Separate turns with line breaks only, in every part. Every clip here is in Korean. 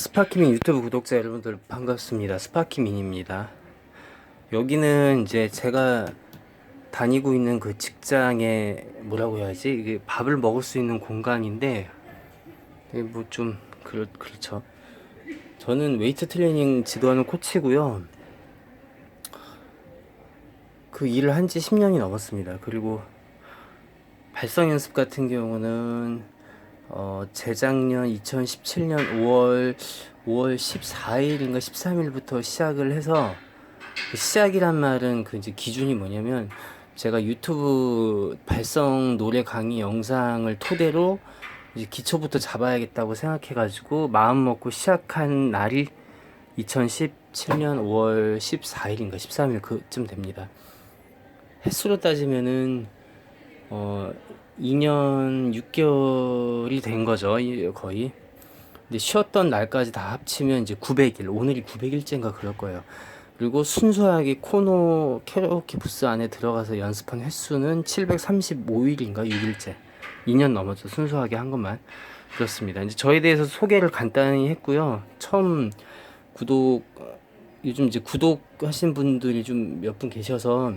스파키민 유튜브 구독자 여러분들 반갑습니다. 스파키민입니다. 여기는 이제 제가 다니고 있는 그 직장에 뭐라고 해야지 이게 밥을 먹을 수 있는 공간인데 뭐 좀 그렇 그렇죠. 저는 웨이트 트레이닝 지도하는 코치고요. 그 일을 한 지 10년이 넘었습니다. 그리고 발성 연습 같은 경우는 어, 재작년 2017년 5월 5월 14일인가 13일부터 시작을 해서 그 시작이란 말은 그 이제 기준이 뭐냐면 제가 유튜브 발성 노래 강의 영상을 토대로 이제 기초부터 잡아야겠다고 생각해가지고 마음 먹고 시작한 날이 2017년 5월 14일인가 13일 그쯤 됩니다. 횟수로 따지면은 어 2년 6개월이 된 거죠 이- 거의. 근데 쉬었던 날까지 다 합치면 이제 900일 오늘이 900일째인가 그럴 거예요. 그리고 순수하게 코노 캐로키 부스 안에 들어가서 연습한 횟수는 735일인가 6일째. 2년 넘었죠. 순수하게 한 것만. 그렇습니다. 이제 저에 대해서 소개를 간단히 했고요. 처음 구독 요즘 이제 구독하신 분들이 좀 몇 분 계셔서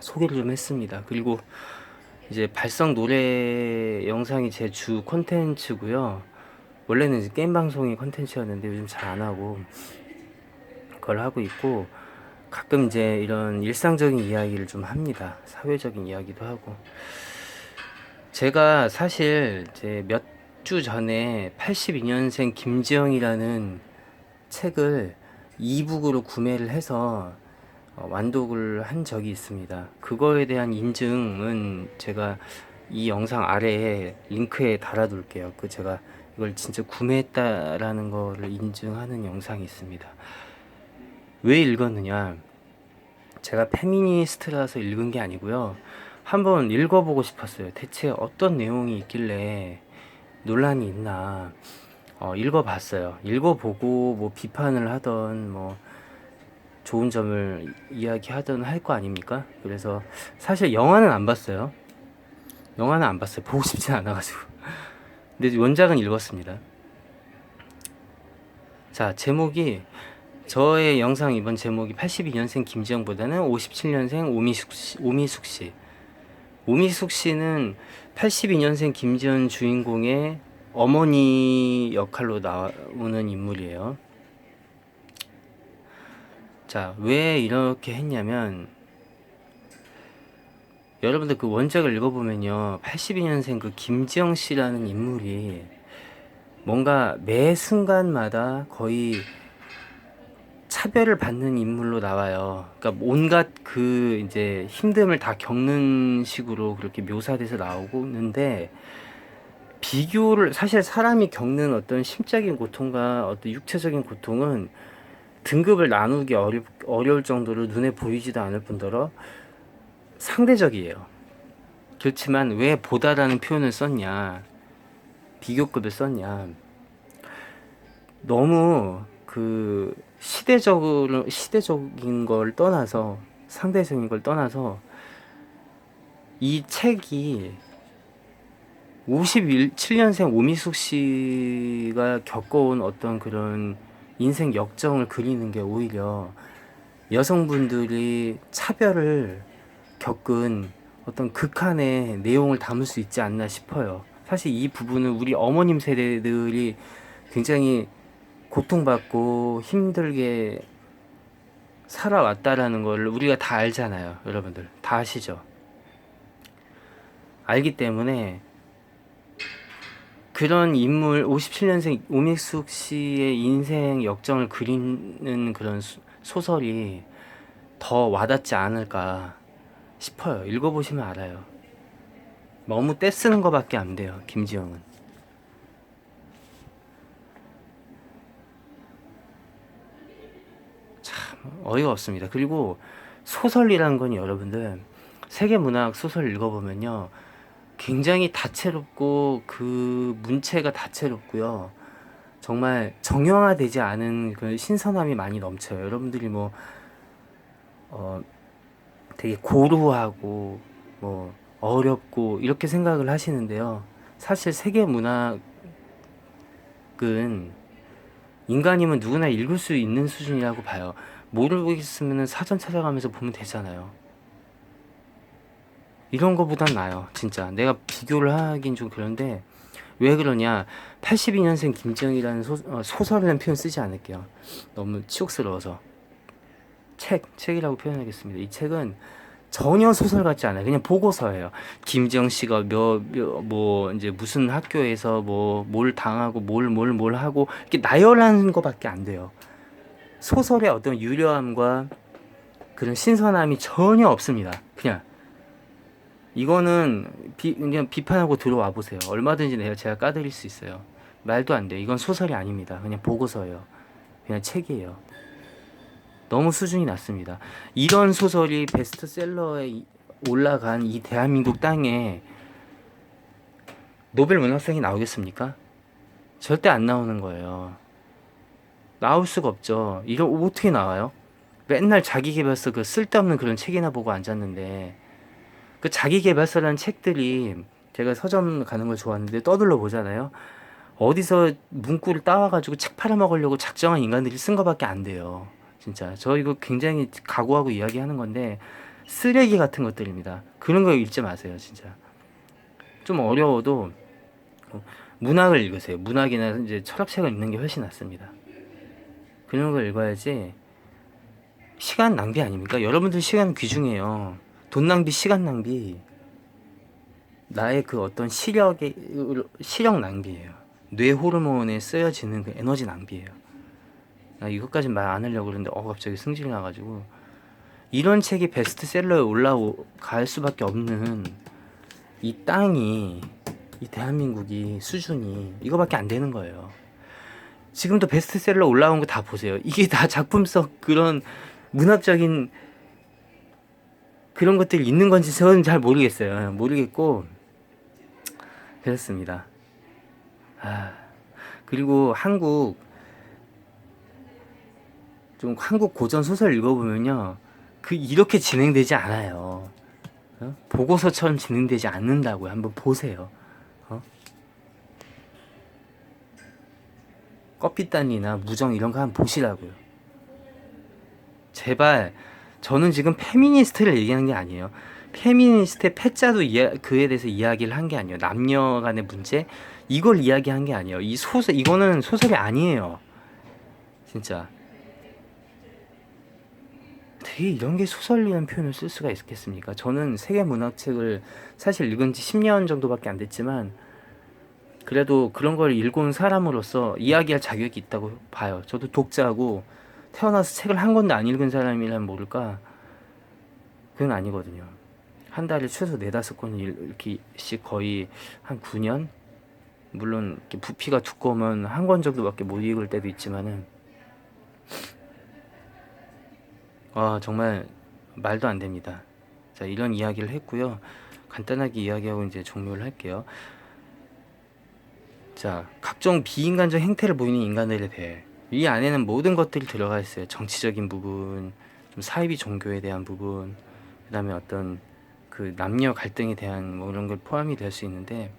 소개를 좀 했습니다. 그리고 이제 발성 노래 영상이 제주 콘텐츠고요. 원래는 이제 게임 방송이 콘텐츠였는데 요즘 잘 안 하고 그걸 하고 있고 가끔 이제 이런 일상적인 이야기를 좀 합니다. 사회적인 이야기도 하고 제가 사실 이제 몇 주 전에 82년생 김지영이라는 책을 이북으로 구매를 해서 어, 완독을 한 적이 있습니다. 그거에 대한 인증은 제가 이 영상 아래에 링크에 달아둘게요. 그 제가 이걸 진짜 구매했다라는 거를 인증하는 영상이 있습니다. 왜 읽었느냐? 제가 페미니스트라서 읽은 게 아니고요. 한번 읽어보고 싶었어요. 대체 어떤 내용이 있길래 논란이 있나. 어, 읽어봤어요. 읽어보고 뭐 비판을 하던 뭐 좋은 점을 이야기하던 할 거 아닙니까? 그래서 사실 영화는 안 봤어요. 영화는 안 봤어요. 보고 싶진 않아가지고. 근데 원작은 읽었습니다. 자, 제목이 저의 영상 이번 제목이 82년생 김지영보다는 57년생 오미숙 씨, 오미숙 씨. 오미숙 씨는 82년생 김지연 주인공의 어머니 역할로 나오는 인물이에요. 자, 왜 이렇게 했냐면 여러분들 그 원작을 읽어보면요. 82년생 그 김지영 씨라는 인물이 뭔가 매 순간마다 거의 차별을 받는 인물로 나와요. 그러니까 온갖 그 이제 힘듦을 다 겪는 식으로 그렇게 묘사돼서 나오고 있는데 비교를 사실 사람이 겪는 어떤 심적인 고통과 어떤 육체적인 고통은 등급을 나누기 어려, 어려울 정도로 눈에 보이지도 않을 뿐더러 상대적이에요. 그렇지만 왜 보다라는 표현을 썼냐, 비교급을 썼냐, 너무 그 시대적으로 시대적인 걸 떠나서 상대적인 걸 떠나서 이 책이 57년생 오미숙 씨가 겪어온 어떤 그런 인생 역정을 그리는 게 오히려 여성분들이 차별을 겪은 어떤 극한의 내용을 담을 수 있지 않나 싶어요. 사실 이 부분은 우리 어머님 세대들이 굉장히 고통받고 힘들게 살아왔다라는 걸 우리가 다 알잖아요. 여러분들. 다 아시죠? 알기 때문에 그런 인물 57년생 오미숙 씨의 인생 역정을 그리는 그런 수- 소설이 더 와닿지 않을까 싶어요. 읽어보시면 알아요. 너무 떼쓰는 것밖에 안 돼요. 김지영은. 참 어이가 없습니다. 그리고 소설이란 건 여러분들 세계 문학 소설 읽어보면요. 굉장히 다채롭고 그 문체가 다채롭고요. 정말 정형화되지 않은 그 신선함이 많이 넘쳐요. 여러분들이 뭐, 어, 되게 고루하고, 뭐, 어렵고, 이렇게 생각을 하시는데요. 사실 세계 문학은 인간이면 누구나 읽을 수 있는 수준이라고 봐요. 모르겠으면 사전 찾아가면서 보면 되잖아요. 이런 거보단 나아요. 진짜. 내가 비교를 하긴 좀 그런데 왜 그러냐. 82년생 김지영이라는 소, 어, 소설이라는 표현 쓰지 않을게요. 너무 치욕스러워서. 책, 책이라고 표현하겠습니다. 이 책은 전혀 소설 같지 않아요. 그냥 보고서예요. 김지영 씨가 몇, 몇, 뭐, 이제 무슨 학교에서 뭐, 뭘 당하고, 뭘, 뭘, 뭘 하고, 이렇게 나열하는 것밖에 안 돼요. 소설의 어떤 유려함과 그런 신선함이 전혀 없습니다. 그냥. 이거는 비, 그냥 비판하고 들어와 보세요. 얼마든지 내가 제가 까드릴 수 있어요. 말도 안 돼. 이건 소설이 아닙니다. 그냥 보고서예요. 그냥 책이에요. 너무 수준이 낮습니다. 이런 소설이 베스트셀러에 이- 올라간 이 대한민국 땅에 노벨 문학상이 나오겠습니까? 절대 안 나오는 거예요. 나올 수가 없죠. 이런 어떻게 나와요? 맨날 자기계발서 그 쓸데없는 그런 책이나 보고 앉았는데 그 자기계발서라는 책들이 제가 서점 가는 걸 좋아하는데 떠들러 보잖아요. 어디서 문구를 따와가지고 책 팔아먹으려고 작정한 인간들이 쓴 거밖에 안 돼요. 진짜 저 이거 굉장히 각오하고 이야기하는 건데 쓰레기 같은 것들입니다. 그런 거 읽지 마세요, 진짜. 좀 어려워도 어, 문학을 읽으세요. 문학이나 이제 철학책을 읽는 게 훨씬 낫습니다. 그런 걸 읽어야지 시간 낭비 아닙니까? 여러분들 시간 귀중해요. 돈 낭비, 시간 낭비. 나의 그 어떤 시력의 시력 낭비예요. 뇌 호르몬에 쓰여지는 그 에너지 낭비예요. 나 이것까지 말 안 하려고 그러는데 어 갑자기 승질이 나가지고 이런 책이 베스트셀러에 올라갈 수밖에 없는 이 땅이 이 대한민국이 수준이 이거밖에 안 되는 거예요. 지금도 베스트셀러 올라온 거 다 보세요. 이게 다 작품성 그런 문학적인 그런 것들이 있는 건지 저는 잘 모르겠어요. 모르겠고 그렇습니다. 아 그리고 한국 좀 한국 고전 소설 읽어보면요, 그 이렇게 진행되지 않아요. 어? 보고서처럼 진행되지 않는다고요. 한번 보세요. 어? 껍빛단이나 무정 이런 거 한번 보시라고요. 제발 저는 지금 페미니스트를 얘기하는 게 아니에요. 페미니스트의 패자도 이야, 그에 대해서 이야기를 한 게 아니에요. 남녀 간의 문제 이걸 이야기한 게 아니에요. 이 소설 이거는 소설이 아니에요. 진짜 되게 이런 게 소설이라는 표현을 쓸 수가 있겠습니까? 저는 세계 문학책을 사실 읽은 지 10년 정도밖에 안 됐지만 그래도 그런 걸 읽어온 사람으로서 이야기할 자격이 있다고 봐요. 저도 독자고 태어나서 책을 한 권도 안 읽은 사람이라면 모를까? 그건 아니거든요. 한 달에 최소 네다섯 권 읽기씩 거의 한 9년? 물론 부피가 두꺼우면 한 권 정도밖에 못 읽을 때도 있지만은 아 정말 말도 안 됩니다. 자 이런 이야기를 했고요. 간단하게 이야기하고 이제 종료를 할게요. 자 각종 비인간적 행태를 보이는 인간들에 대해 이 안에는 모든 것들이 들어가 있어요. 정치적인 부분, 좀 사이비 종교에 대한 부분, 그다음에 어떤 그 남녀 갈등에 대한 뭐 이런 걸 포함이 될 수 있는데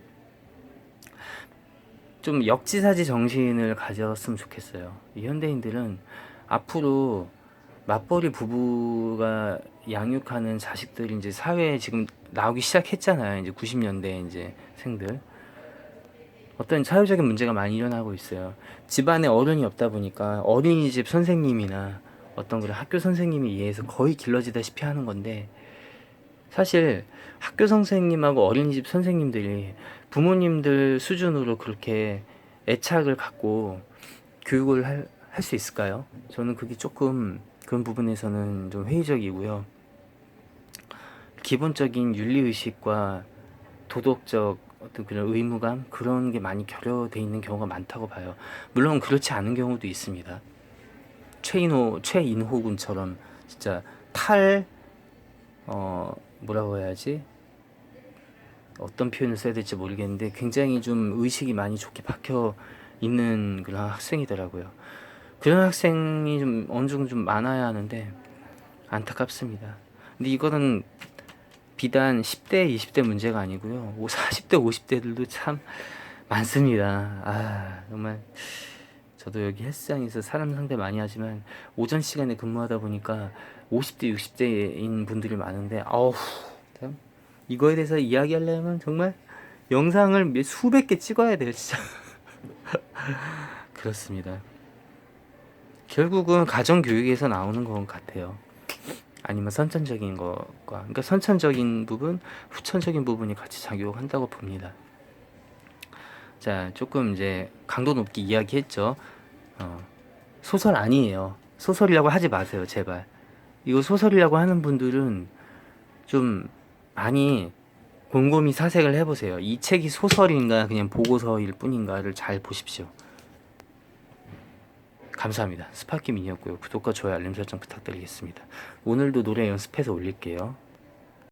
좀 역지사지 정신을 가졌으면 좋겠어요. 이 현대인들은 앞으로 맞벌이 부부가 양육하는 자식들이 이제 사회에 지금 나오기 시작했잖아요. 이제 90년대 이제 생들. 어떤 사회적인 문제가 많이 일어나고 있어요. 집안에 어른이 없다 보니까 어린이집 선생님이나 어떤 그런 학교 선생님에 의해서 거의 길러지다시피 하는 건데 사실 학교 선생님하고 어린이집 선생님들이 부모님들 수준으로 그렇게 애착을 갖고 교육을 할 수 있을까요? 저는 그게 조금 그런 부분에서는 좀 회의적이고요. 기본적인 윤리의식과 도덕적 어떤 그런 의무감 그런 게 많이 결여돼 있는 경우가 많다고 봐요. 물론 그렇지 않은 경우도 있습니다. 최인호 최인호 군처럼 진짜 탈 어 뭐라고 해야지 어떤 표현을 써야 될지 모르겠는데 굉장히 좀 의식이 많이 좋게 박혀 있는 그런 학생이더라고요. 그런 학생이 좀 어느 정도 좀 많아야 하는데 안타깝습니다. 근데 이거는 비단 10대, 20대 문제가 아니고요. 40대, 50대들도 참 많습니다. 아, 정말 저도 여기 헬스장에서 사람 상대 많이 하지만 오전 시간에 근무하다 보니까 50대, 60대인 분들이 많은데 아우 참 이거에 대해서 이야기하려면 정말 영상을 몇- 수백 개 찍어야 돼요, 진짜. 그렇습니다. 결국은 가정 교육에서 나오는 것 같아요. 아니면 선천적인 것과 그러니까 선천적인 부분, 후천적인 부분이 같이 작용한다고 봅니다. 자, 조금 이제 강도 높게 이야기했죠. 어, 소설 아니에요. 소설이라고 하지 마세요, 제발. 이거 소설이라고 하는 분들은 좀 많이 곰곰이 사색을 해보세요. 이 책이 소설인가 그냥 보고서일 뿐인가를 잘 보십시오. 감사합니다. 스파키 미니였고요. 구독과 좋아요, 알림 설정 부탁드리겠습니다. 오늘도 노래 연습해서 올릴게요.